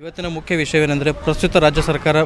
ಇವತ್ತಿನ ಮುಖ್ಯ ವಿಷಯವೇನೆಂದರೆ, ಪ್ರಸ್ತುತ ರಾಜ್ಯ ಸರ್ಕಾರ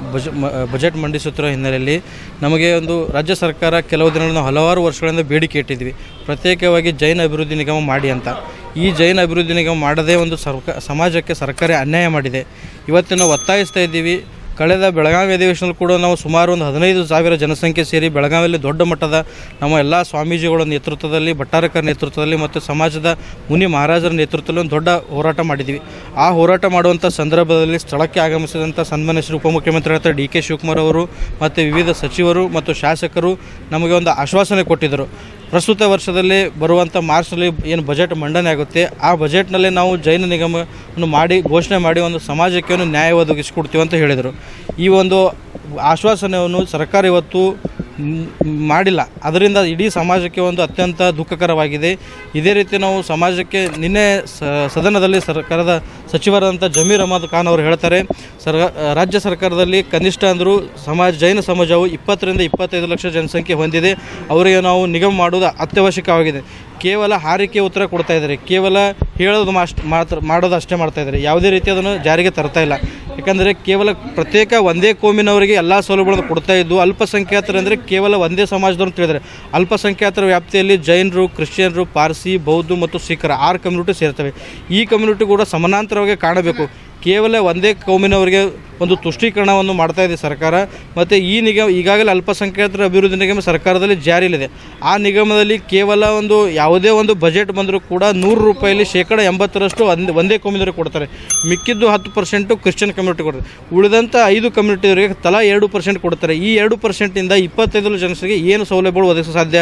ಬಜೆಟ್ ಮಂಡಿಸುತ್ತಿರುವ ಹಿನ್ನೆಲೆಯಲ್ಲಿ ನಮಗೆ ಒಂದು ರಾಜ್ಯ ಸರ್ಕಾರ ಕೆಲವು ದಿನಗಳನ್ನು ಹಲವಾರು ವರ್ಷಗಳಿಂದ ಬೇಡಿಕೆ ಇಟ್ಟಿದ್ವಿ. ಪ್ರತ್ಯೇಕವಾಗಿ ಜೈನ ಅಭಿವೃದ್ಧಿ ನಿಗಮ ಮಾಡಿ ಅಂತ. ಈ ಜೈನ ಅಭಿವೃದ್ಧಿ ನಿಗಮ ಮಾಡದೇ ಒಂದು ಸರ್ಕ, ಸಮಾಜಕ್ಕೆ ಸರ್ಕಾರ ಅನ್ಯಾಯ ಮಾಡಿದೆ. ಇವತ್ತು ನಾವು ಒತ್ತಾಯಿಸ್ತಾ ಇದ್ದೀವಿ. ಕಳೆದ ಬೆಳಗಾವಿ ಅಧಿವೇಶನದಲ್ಲಿ ಕೂಡ ನಾವು ಸುಮಾರು ಒಂದು ಹದಿನೈದು ಸಾವಿರ ಜನಸಂಖ್ಯೆ ಸೇರಿ ಬೆಳಗಾವಿಯಲ್ಲಿ ದೊಡ್ಡ ಮಟ್ಟದ ನಮ್ಮ ಎಲ್ಲ ಸ್ವಾಮೀಜಿಗಳ ನೇತೃತ್ವದಲ್ಲಿ, ಭಟ್ಟಾರಕರ ನೇತೃತ್ವದಲ್ಲಿ ಮತ್ತು ಸಮಾಜದ ಮುನಿ ಮಹಾರಾಜರ ನೇತೃತ್ವದಲ್ಲಿ ಒಂದು ದೊಡ್ಡ ಹೋರಾಟ ಮಾಡಿದ್ವಿ. ಆ ಹೋರಾಟ ಮಾಡುವಂಥ ಸಂದರ್ಭದಲ್ಲಿ ಸ್ಥಳಕ್ಕೆ ಆಗಮಿಸಿದಂಥ ಸನ್ಮಾನ್ಯ ಶ್ರೀ ಉಪಮುಖ್ಯಮಂತ್ರಿಗಳಾದ ಡಿ ಕೆ ಶಿವಕುಮಾರ್ ಅವರು ಮತ್ತು ವಿವಿಧ ಸಚಿವರು ಮತ್ತು ಶಾಸಕರು ನಮಗೆ ಒಂದು ಆಶ್ವಾಸನೆ ಕೊಟ್ಟಿದ್ದರು. ಪ್ರಸ್ತುತ ವರ್ಷದಲ್ಲಿ ಬರುವಂಥ ಮಾರ್ಚ್ನಲ್ಲಿ ಏನು ಬಜೆಟ್ ಮಂಡನೆ ಆಗುತ್ತೆ, ಆ ಬಜೆಟ್ನಲ್ಲಿ ನಾವು ಜೈನ ನಿಗಮವನ್ನು ಮಾಡಿ, ಘೋಷಣೆ ಮಾಡಿ ಒಂದು ಸಮಾಜಕ್ಕೆ ಒಂದು ನ್ಯಾಯ ಒದಗಿಸಿಕೊಡ್ತೀವಿ ಅಂತ ಹೇಳಿದರು. ಈ ಒಂದು ಆಶ್ವಾಸನೆಯನ್ನು ಸರ್ಕಾರ ಇವತ್ತು ಮಾಡಿಲ್ಲ. ಅದರಿಂದ ಇಡೀ ಸಮಾಜಕ್ಕೆ ಒಂದು ಅತ್ಯಂತ ದುಃಖಕರವಾಗಿದೆ. ಇದೇ ರೀತಿ ನಾವು ಸಮಾಜಕ್ಕೆ ನಿನ್ನೆ ಸದನದಲ್ಲಿ ಸರ್ಕಾರದ ಸಚಿವರಾದಂಥ ಜಮೀರ್ ಅಹಮದ್ ಖಾನ್ ಅವರು ಹೇಳ್ತಾರೆ ಸರ್ ರಾಜ್ಯ ಸರ್ಕಾರದಲ್ಲಿ ಕನಿಷ್ಠ ಅಂದರೂ ಸಮಾಜ, ಜೈನ ಸಮಾಜವು ಇಪ್ಪತ್ತರಿಂದ ಇಪ್ಪತ್ತೈದು ಲಕ್ಷ ಜನಸಂಖ್ಯೆ ಹೊಂದಿದೆ. ಅವರಿಗೆ ನಾವು ನಿಗಮ ಮಾಡುವುದು ಅತ್ಯವಶ್ಯಕವಾಗಿದೆ. ಕೇವಲ ಹಾರಿಕೆ ಉತ್ತರ ಕೊಡ್ತಾ ಇದ್ದಾರೆ. ಕೇವಲ ಹೇಳೋದು ಮಾಸ್ಟ್ ಮಾತ್ರ, ಮಾಡೋದು ಅಷ್ಟೇ ಮಾಡ್ತಾ ಇದ್ದಾರೆ. ಯಾವುದೇ ರೀತಿ ಅದನ್ನು ಜಾರಿಗೆ ತರ್ತಾ ಇಲ್ಲ. ಯಾಕಂದರೆ ಕೇವಲ ಪ್ರತ್ಯೇಕ ಒಂದೇ ಕೋಮಿನವರಿಗೆ ಎಲ್ಲ ಸೌಲಭ್ಯಗಳನ್ನು ಕೊಡ್ತಾ ಇದ್ದು ಅಲ್ಪಸಂಖ್ಯಾತರು ಅಂದರೆ ಕೇವಲ ಒಂದೇ ಸಮಾಜದವ್ರು ಅಂತ ಹೇಳಿದರೆ ಅಲ್ಪಸಂಖ್ಯಾತರ ವ್ಯಾಪ್ತಿಯಲ್ಲಿ ಜೈನರು, ಕ್ರಿಶ್ಚಿಯನ್ರು, ಪಾರ್ಸಿ ಬೌದ್ಧ ಮತ್ತು ಸಿಖ್ಖರ ಆರು ಕಮ್ಯುನಿಟಿ ಸೇರ್ತವೆ. ಈ ಕಮ್ಯುನಿಟಿ ಕೂಡ ಸಮಾನಾಂತರವಾಗಿ ಕಾಣಬೇಕು. ಕೇವಲ ಒಂದೇ ಕೌಮಿನವರಿಗೆ ಒಂದು ತುಷ್ಟೀಕರಣವನ್ನು ಮಾಡ್ತಾ ಇದೆ ಸರ್ಕಾರ. ಮತ್ತು ಈ ನಿಗಮ ಈಗಾಗಲೇ ಅಲ್ಪಸಂಖ್ಯಾತರ ಅಭಿವೃದ್ಧಿ ನಿಗಮ ಸರ್ಕಾರದಲ್ಲಿ ಜಾರಿಯಲ್ಲಿದೆ. ಆ ನಿಗಮದಲ್ಲಿ ಕೇವಲ ಒಂದು ಯಾವುದೇ ಒಂದು ಬಜೆಟ್ ಬಂದರೂ ಕೂಡ ನೂರು ರೂಪಾಯಲ್ಲಿ ಶೇಕಡ ಎಂಬತ್ತರಷ್ಟು ಒಂದು, ಒಂದೇ ಕೌಮಿನವರಿಗೆ ಕೊಡ್ತಾರೆ. ಮಿಕ್ಕಿದ್ದು ಹತ್ತು ಪರ್ಸೆಂಟು ಕ್ರಿಶ್ಚಿಯನ್ ಕಮ್ಯುನಿಟಿ ಕೊಡ್ತಾರೆ. ಉಳಿದಂಥ ಐದು ಕಮ್ಯುನಿಟಿಯವರಿಗೆ ತಲಾ ಎರಡು ಪರ್ಸೆಂಟ್ ಕೊಡ್ತಾರೆ. ಈ ಎರಡು ಪರ್ಸೆಂಟಿಂದ ಇಪ್ಪತ್ತೈದು ಜನರಿಗೆ ಏನು ಸೌಲಭ್ಯಗಳು ಒದಗಿಸೋ ಸಾಧ್ಯ?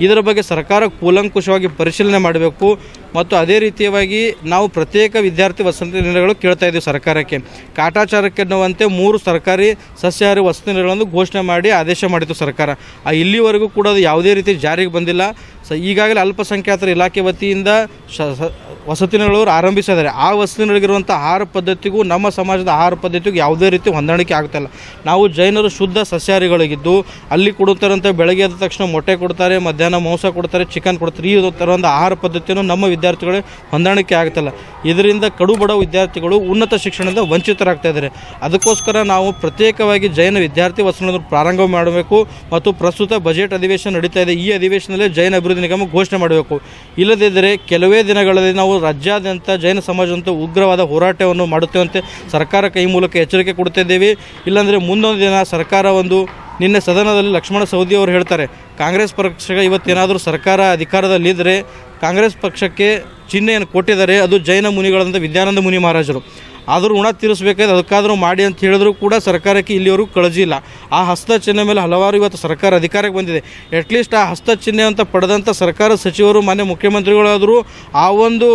ಇದರ ಬಗ್ಗೆ ಸರ್ಕಾರ ಕೂಲಂಕುಷವಾಗಿ ಪರಿಶೀಲನೆ ಮಾಡಬೇಕು. ಮತ್ತು ಅದೇ ರೀತಿಯಾಗಿ ನಾವು ಪ್ರತ್ಯೇಕ ವಿದ್ಯಾರ್ಥಿ ವಸತಿ ನಿಲಯಗಳು ಕೇಳ್ತಾ ಇದ್ದೀವಿ ಸರ್ಕಾರಕ್ಕೆ. ಕಾಟಾಚಾರಕ್ಕೆ ಅನ್ನುವಂತೆ ಮೂರು ಸರ್ಕಾರಿ ಸಸ್ಯಾಹಾರಿ ವಸತಿ ನಿಲಯಗಳನ್ನು ಘೋಷಣೆ ಮಾಡಿ ಆದೇಶ ಮಾಡಿತು ಸರ್ಕಾರ. ಆ ಇಲ್ಲಿವರೆಗೂ ಕೂಡ ಅದು ಯಾವುದೇ ರೀತಿ ಜಾರಿಗೆ ಬಂದಿಲ್ಲ. ಸ ಈಗಾಗಲೇ ಅಲ್ಪಸಂಖ್ಯಾತರ ಇಲಾಖೆ ವತಿಯಿಂದ ವಸತಿ ನಿಲಯಗಳು ಆರಂಭಿಸಿದ್ದಾರೆ ಆ ವಸತಿ ನಿಲಯಗಿರುವಂಥ ಆಹಾರ ಪದ್ಧತಿಗೂ ನಮ್ಮ ಸಮಾಜದ ಆಹಾರ ಪದ್ಧತಿಗೂ ಯಾವುದೇ ರೀತಿ ಹೊಂದಾಣಿಕೆ ಆಗ್ತಾಯಿಲ್ಲ ನಾವು ಜೈನರು ಶುದ್ಧ ಸಸ್ಯಾಹಾರಿಗಳಿಗಿದ್ದು, ಅಲ್ಲಿ ಕೊಡುತ್ತಾರಂಥ ಬೆಳಗ್ಗೆ ಎದ್ದ ತಕ್ಷಣ ಮೊಟ್ಟೆ ಕೊಡ್ತಾರೆ, ಮಧ್ಯಾಹ್ನ ಮಾಂಸ ಕೊಡ್ತಾರೆ, ಚಿಕನ್ ಕೊಡ್ತಾರೆ, ಈ ಥರದ ಆಹಾರ ಪದ್ಧತಿಯನ್ನು ನಮ್ಮ ವಿದ್ಯಾರ್ಥಿಗಳಿಗೆ ಹೊಂದಾಣಿಕೆ ಆಗ್ತಿಲ್ಲ. ಇದರಿಂದ ಕಡು ಬಡ ವಿದ್ಯಾರ್ಥಿಗಳು ಉನ್ನತ ಶಿಕ್ಷಣದಿಂದ ವಂಚಿತರಾಗ್ತಾ ಇದ್ದಾರೆ ಅದಕ್ಕೋಸ್ಕರ ನಾವು ಪ್ರತ್ಯೇಕವಾಗಿ ಜೈನ ವಿದ್ಯಾರ್ಥಿ ವಸತಿಗಳನ್ನು ಪ್ರಾರಂಭ ಮಾಡಬೇಕು ಮತ್ತು ಪ್ರಸ್ತುತ ಬಜೆಟ್ ಅಧಿವೇಶನ ನಡೀತಾ ಇದೆ. ಈ ಅಧಿವೇಶನದಲ್ಲಿ ಜೈನ ಅಭಿವೃದ್ಧಿ ನಿಗಮ ಘೋಷಣೆ ಮಾಡಬೇಕು. ಇಲ್ಲದಿದ್ದರೆ ಕೆಲವೇ ದಿನಗಳಲ್ಲಿ ನಾವು ರಾಜ್ಯಾದ್ಯಂತ ಜೈನ ಸಮಾಜದಂತ ಉಗ್ರವಾದ ಹೋರಾಟವನ್ನು ಮಾಡುತ್ತೇವಂತೆ ಸರ್ಕಾರ ಕೈ ಮೂಲಕ ಎಚ್ಚರಿಕೆ ಕೊಡ್ತಿದ್ದೇವೆ ಇಲ್ಲಾಂದರೆ ಮುಂದೊಂದು ದಿನ ಸರ್ಕಾರ ಒಂದು ನಿನ್ನೆ ಸದನದಲ್ಲಿ ಲಕ್ಷ್ಮಣ ಸವದಿ ಅವರು ಹೇಳ್ತಾರೆ, ಕಾಂಗ್ರೆಸ್ ಪಕ್ಷ ಇವತ್ತೇನಾದರೂ ಸರ್ಕಾರ ಅಧಿಕಾರದಲ್ಲಿದ್ದರೆ ಕಾಂಗ್ರೆಸ್ ಪಕ್ಷಕ್ಕೆ ಚಿಹ್ನೆಯನ್ನು ಕೊಟ್ಟಿದ್ದಾರೆ. ಅದು ಜೈನ ಮುನಿಗಳಂತ ವಿದ್ಯಾನಂದ ಮುನಿ ಮಹಾರಾಜರು. ಆದರೂ ಋಣ ತೀರಿಸಬೇಕಾದ್ರೆ ಅದಕ್ಕಾದರೂ ಮಾಡಿ ಅಂತ ಹೇಳಿದ್ರು ಕೂಡ ಸರ್ಕಾರಕ್ಕೆ ಇಲ್ಲಿಯವರು ಕಳಜಿ ಇಲ್ಲ. ಆ ಹಸ್ತ ಚಿಹ್ನೆ ಮೇಲೆ ಹಲವಾರು ಇವತ್ತು ಸರ್ಕಾರ ಅಧಿಕಾರಕ್ಕೆ ಬಂದಿದೆ. ಅಟ್ಲೀಸ್ಟ್ ಆ ಹಸ್ತ ಚಿಹ್ನೆ ಅಂತ ಪಡೆದಂಥ ಸರ್ಕಾರ ಸಚಿವರು, ಮಾನ್ಯ ಮುಖ್ಯಮಂತ್ರಿಗಳಾದರೂ ಆ ಒಂದು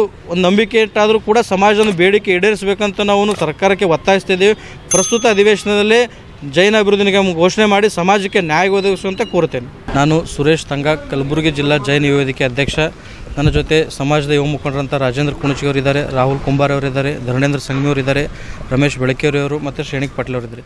ನಂಬಿಕೆ ಇಟ್ಟಾದರೂ ಕೂಡ ಸಮಾಜದ ಬೇಡಿಕೆ ಈಡೇರಿಸಬೇಕಂತ ನಾವು ಸರ್ಕಾರಕ್ಕೆ ಒತ್ತಾಯಿಸ್ತಿದ್ದೇವೆ ಪ್ರಸ್ತುತ ಅಧಿವೇಶನದಲ್ಲೇ ಜೈನ ಅಭಿವೃದ್ಧಿ ನಿಗಮ ಘೋಷಣೆ ಮಾಡಿ ಸಮಾಜಕ್ಕೆ ನ್ಯಾಯ ಒದಗಿಸುವಂತೆ ಕೋರುತ್ತೇನೆ. ನಾನು ಸುರೇಶ್ ತಂಗ, ಕಲಬುರಗಿ ಜಿಲ್ಲಾ ಜೈನ ವೇದಿಕೆ ಅಧ್ಯಕ್ಷ. ನನ್ನ ಜೊತೆ ಸಮಾಜದ ಯುವ ಮುಖಂಡರಂಥ ರಾಜೇಂದ್ರ ಕುಣಚಿಯವರು ಇದ್ದಾರೆ ರಾಹುಲ್ ಕುಂಬಾರ್ ಅವರಿದ್ದಾರೆ ಧರಣೇಂದ್ರ ಇದ್ದಾರೆ ರಮೇಶ್ ಬೆಳಕೆಯವರು ಮತ್ತು ಶ್ರೇಣಿಕ್ ಪಾಟೀಲ್ ಅವರಿದ್ದಾರೆ.